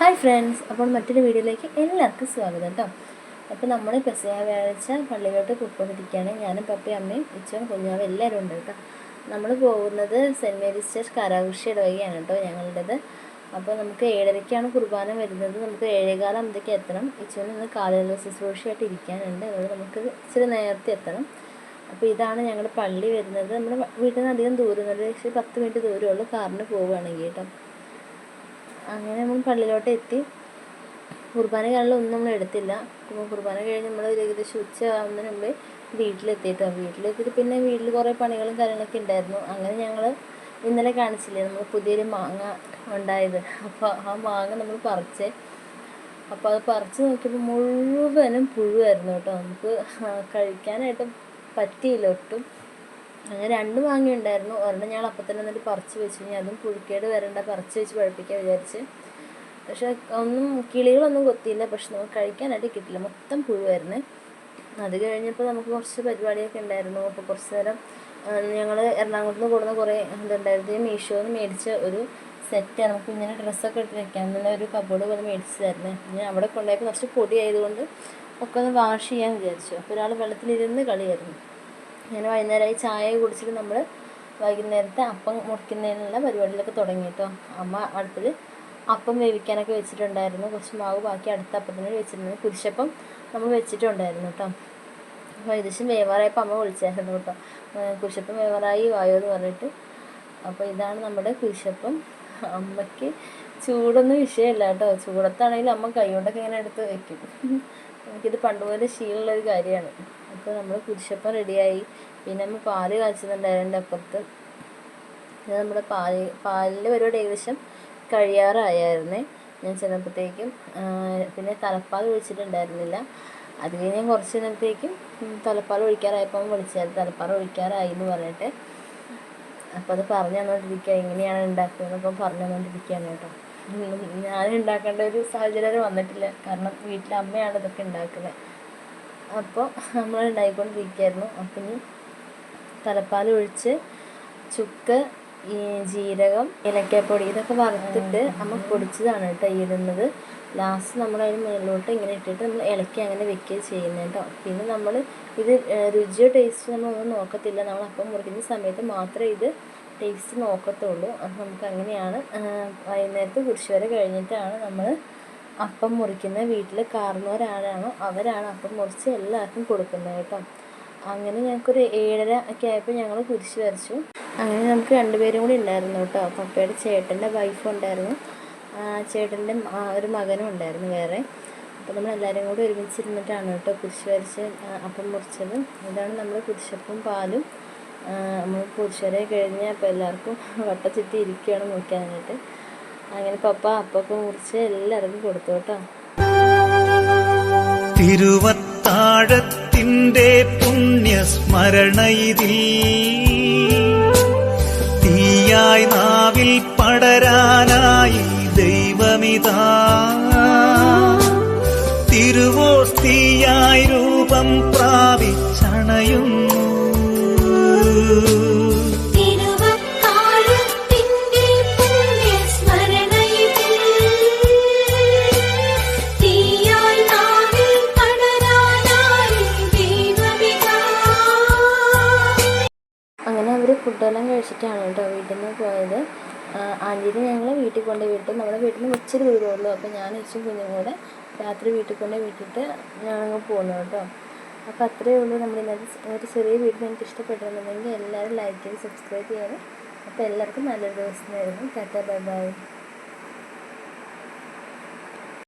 Hi friends അപ്പോൾ മറ്റൊരു വീഡിയോയിലേക്ക് എല്ലാവർക്കും സ്വാഗതം കേട്ടോ. അപ്പോൾ നമ്മൾ പെസയ വ്യാഴാഴ്ച പള്ളിയിലോട്ട് പോയിക്കൊണ്ടിരിക്കുകയാണ്. ഞാനും പപ്പയും അമ്മയും ഇച്ചും കുഞ്ഞാവും എല്ലാവരും ഉണ്ട് കേട്ടോ. നമ്മൾ പോകുന്നത് സെന്റ് മേരീസ് ചർച്ച് കരകൃഷിയുടെ വഴിയാണ് കേട്ടോ ഞങ്ങളുടേത്. അപ്പോൾ നമുക്ക് ഏഴരയ്ക്കാണ് കുർബാന വരുന്നത്. നമുക്ക് ഏഴേകാലം അമ്പത്തേക്ക് എത്തണം. ഇച്ചുവിന് ഇന്ന് കാലുകൾ ശുശ്രൂഷയായിട്ട് ഇരിക്കാനുണ്ട്. അതുകൊണ്ട് നമുക്ക് ഇച്ചിരി നേരത്തെ എത്തണം. അപ്പോൾ ഇതാണ് ഞങ്ങളുടെ പള്ളി വരുന്നത്. നമ്മുടെ വീട്ടിൽ നിന്ന് അധികം ദൂരം പക്ഷേ പത്ത് മിനിറ്റ് ദൂരമുള്ളൂ കാറിന് പോവുകയാണെങ്കിൽ കേട്ടോ. അങ്ങനെ നമ്മൾ പള്ളിയിലോട്ട് എത്തി കുർബാന കാണലൊന്നും നമ്മൾ എടുത്തില്ല. കുർബാന കഴിഞ്ഞ് നമ്മൾ ഏകദേശം ഉച്ച ആവുന്നതിന് മുമ്പ് വീട്ടിലെത്തിയിട്ടോ വീട്ടിലെത്തിയിട്ട് പിന്നെ വീട്ടിൽ കുറേ പണികളും കാര്യങ്ങളൊക്കെ ഉണ്ടായിരുന്നു. അങ്ങനെ ഞങ്ങൾ ഇന്നലെ കാണിച്ചില്ലേ നമ്മൾ പുതിയൊരു മാങ്ങ ഉണ്ടായത്. അപ്പോൾ ആ മാങ്ങ നമ്മൾ പറിച്ച്. അപ്പോൾ അത് പറിച്ച് നോക്കിയപ്പോൾ മുഴുവനും പുഴുവായിരുന്നു കേട്ടോ. നമുക്ക് കഴിക്കാനായിട്ട് പറ്റിയില്ല ഒട്ടും. അങ്ങനെ രണ്ട് മാങ്ങ ഉണ്ടായിരുന്നു ഒരെണ്ണം ഞങ്ങൾ അപ്പം തന്നെ എന്നിട്ട് പറിച്ച് വെച്ചു. ഇനി അതും പുഴുക്കേട് വരണ്ട പറിച്ച് വെച്ച് പഴുപ്പിക്കാൻ വിചാരിച്ച്. പക്ഷേ ഒന്നും കിളികളൊന്നും കൊത്തിയില്ല. പക്ഷെ നമുക്ക് കഴിക്കാനായിട്ട് കിട്ടില്ല മൊത്തം പുഴുവായിരുന്നു. അത് കഴിഞ്ഞപ്പോൾ നമുക്ക് കുറച്ച് പരിപാടിയൊക്കെ ഉണ്ടായിരുന്നു. അപ്പോൾ കുറച്ച് നേരം ഞങ്ങൾ എറണാകുളത്ത് നിന്ന് കൂടുന്ന കുറേ ഇതുണ്ടായിരുന്നു. മീഷോന്ന് മേടിച്ച ഒരു സെറ്റ് നമുക്ക് ഇങ്ങനെ ഡ്രസ്സൊക്കെ ഇട്ട് വെക്കാൻ. നല്ല ഒരു കബോർഡ് പോലെ മേടിച്ചതായിരുന്നു. ഞാൻ അവിടെ കൊണ്ടുപോയപ്പോൾ കുറച്ച് പൊടി ആയതുകൊണ്ട് ഒക്കെ ഒന്ന് വാഷ് ചെയ്യാൻ വിചാരിച്ചു. അപ്പോൾ ഒരാൾ വെള്ളത്തിലിരുന്ന് കളിയായിരുന്നു. അങ്ങനെ വൈകുന്നേരമായി ചായ കുടിച്ചിട്ട് നമ്മൾ വൈകുന്നേരത്തെ അപ്പം മുറിക്കുന്നതിനുള്ള പരിപാടികളൊക്കെ തുടങ്ങി കേട്ടോ. അമ്മ അടുപ്പിൽ അപ്പം വേവിക്കാനൊക്കെ വെച്ചിട്ടുണ്ടായിരുന്നു. കുറച്ച് മാവ് ബാക്കി അടുത്ത അപ്പത്തിന് വെച്ചിരുന്നു. കുരിശപ്പം നമ്മൾ വെച്ചിട്ടുണ്ടായിരുന്നു കേട്ടോ. അപ്പോൾ ഏകദേശം വേവാറായപ്പോൾ അമ്മ വിളിച്ചായിരുന്നു കേട്ടോ. കുരിശപ്പം വേവാറായി വായോ എന്ന് പറഞ്ഞിട്ട്. അപ്പോൾ ഇതാണ് നമ്മുടെ കുരിശപ്പം. അമ്മയ്ക്ക് ചൂടൊന്നും വിഷയമല്ല കേട്ടോ. ചൂടത്താണെങ്കിലും അമ്മ കൈകൊണ്ടൊക്കെ ഇങ്ങനെ എടുത്ത് വെക്കും. എനിക്കിത് പണ്ടുപോലെ ശീലമുള്ളൊരു കാര്യമാണ്. അപ്പോൾ നമ്മൾ കുരിശപ്പം റെഡിയായി പിന്നെ നമ്മൾ പാൽ കാച്ചുന്നുണ്ടായിരുന്നു അപ്പുറത്ത്. ഇത് നമ്മുടെ പാൽ പാലിന്റെ പരിപാടി ഏകദേശം കഴിയാറായായിരുന്നേ. ഞാൻ ചെന്നപ്പോഴത്തേക്കും പിന്നെ തലപ്പാൽ ഒഴിച്ചിട്ടുണ്ടായിരുന്നില്ല. അത് കഴിഞ്ഞ് ഞാൻ കുറച്ച് നേരത്തേക്കും തലപ്പാൽ ഒഴിക്കാറായപ്പോൾ വിളിച്ചാൽ തലപ്പാൽ ഒഴിക്കാറായി എന്ന് പറഞ്ഞിട്ട്. അപ്പോൾ അത് പറഞ്ഞു തന്നുകൊണ്ടിരിക്കുക എങ്ങനെയാണ് ഉണ്ടാക്കുന്നതൊക്കെ പറഞ്ഞു തന്നുകൊണ്ടിരിക്കുകയാണ് കേട്ടോ. ഞാൻ ഉണ്ടാക്കേണ്ട ഒരു സാഹചര്യം വന്നിട്ടില്ല. കാരണം വീട്ടിലെ അമ്മയാണ് ഇതൊക്കെ ഉണ്ടാക്കുന്നത്. അപ്പോൾ നമ്മൾ ഉണ്ടാക്കിക്കൊണ്ടിരിക്കുകയായിരുന്നു അപ്പം ഇനി തലപ്പാൽ ഒഴിച്ച് ചുക്ക് ഈ ജീരകം ഏലക്കാപ്പൊടി ഇതൊക്കെ വറുത്തിട്ട് നമ്മൾ പൊടിച്ചതാണ് കേട്ടോ ഇടുന്നത്. ലാസ്റ്റ് നമ്മൾ അതിന് മുകളിലോട്ട് ഇങ്ങനെ ഇട്ടിട്ട് നമ്മൾ ഇളക്കി അങ്ങനെ വെക്കുകയും ചെയ്യുന്നത് കേട്ടോ. പിന്നെ നമ്മൾ ഇത് രുചിയോ ടേസ്റ്റോ നമ്മളൊന്നും നോക്കത്തില്ല. നമ്മൾ അപ്പം മുറിക്കുന്ന സമയത്ത് മാത്രമേ ഇത് ടേസ്റ്റ് നോക്കത്തുള്ളൂ. അപ്പം നമുക്ക് അങ്ങനെയാണ് വൈകുന്നേരത്ത് വരെ കഴിഞ്ഞിട്ടാണ് നമ്മൾ അപ്പം മുറിക്കുന്ന വീട്ടിൽ കാർന്നോരാരാണോ അവരാണ് അപ്പം മുറിച്ച് എല്ലാവർക്കും കൊടുക്കുന്നത് കേട്ടോ. അങ്ങനെ ഞങ്ങൾക്കൊരു ഏഴര ഒക്കെ ആയപ്പോൾ ഞങ്ങൾ കുരിശ് വരച്ചു. അങ്ങനെ നമുക്ക് രണ്ടുപേരും കൂടി ഉണ്ടായിരുന്നു കേട്ടോ. പപ്പയുടെ ചേട്ടന്റെ വൈഫും ഉണ്ടായിരുന്നു. ചേട്ടന്റെ ഒരു മകനും ഉണ്ടായിരുന്നു വേറെ. അപ്പോൾ നമ്മൾ എല്ലാവരും കൂടി ഒരുമിച്ചിരുന്നിട്ടാണ് കേട്ടോ കുരിശ് വരച്ച് അപ്പം മുറിച്ചത്. ഇതാണ് നമ്മൾ കുരിശപ്പും പാലും. നമ്മൾ കുരിശ്വരെ കഴിഞ്ഞ് അപ്പോൾ എല്ലാവർക്കും വട്ടച്ചിട്ടി ഇരിക്കുകയാണ് നോക്കാനായിട്ട് അങ്ങനെ പപ്പ അപ്പൊക്കെ മുറിച്ച് എല്ലാവർക്കും കൊടുത്തു കേട്ടോ. തിരുവത്താഴത്തിന്റെ പുണ്യസ്മരണയിതിൽ തീയായി നാവിൽ പടരാനായി ദൈവമിതാ. തിരുവോസ്തിയായി രൂപം പ്രാപിച്ചണയുന്നു അവർ ഫുഡെല്ലാം കഴിച്ചിട്ടാണ് കേട്ടോ വീട്ടിൽ നിന്ന് പോയത് ആന്റീനെ ഞങ്ങൾ വീട്ടിൽ കൊണ്ട് വിട്ടു. നമ്മുടെ വീട്ടിൽ നിന്ന് ഇച്ചിരി ദൂരമുള്ളൂ അപ്പോൾ ഞാൻ ഇച്ചും കുഞ്ഞും കൂടെ രാത്രി വീട്ടിൽ കൊണ്ട് വിട്ടിട്ട് ഞങ്ങൾ പോകുന്നു കേട്ടോ. അപ്പോൾ അത്രയേ ഉള്ളൂ നമ്മുടെ ഇന്നത്തെ ഒരു ചെറിയ വീഡിയോ എനിക്ക് ഇഷ്ടപ്പെട്ടിരുന്നുണ്ടെങ്കിൽ എല്ലാവരും ലൈക്ക് ചെയ്ത് സബ്സ്ക്രൈബ് ചെയ്യണം അപ്പോൾ എല്ലാവർക്കും നല്ലൊരു ദിവസം ആയിരുന്നു ടാറ്റ ബൈ ബൈ.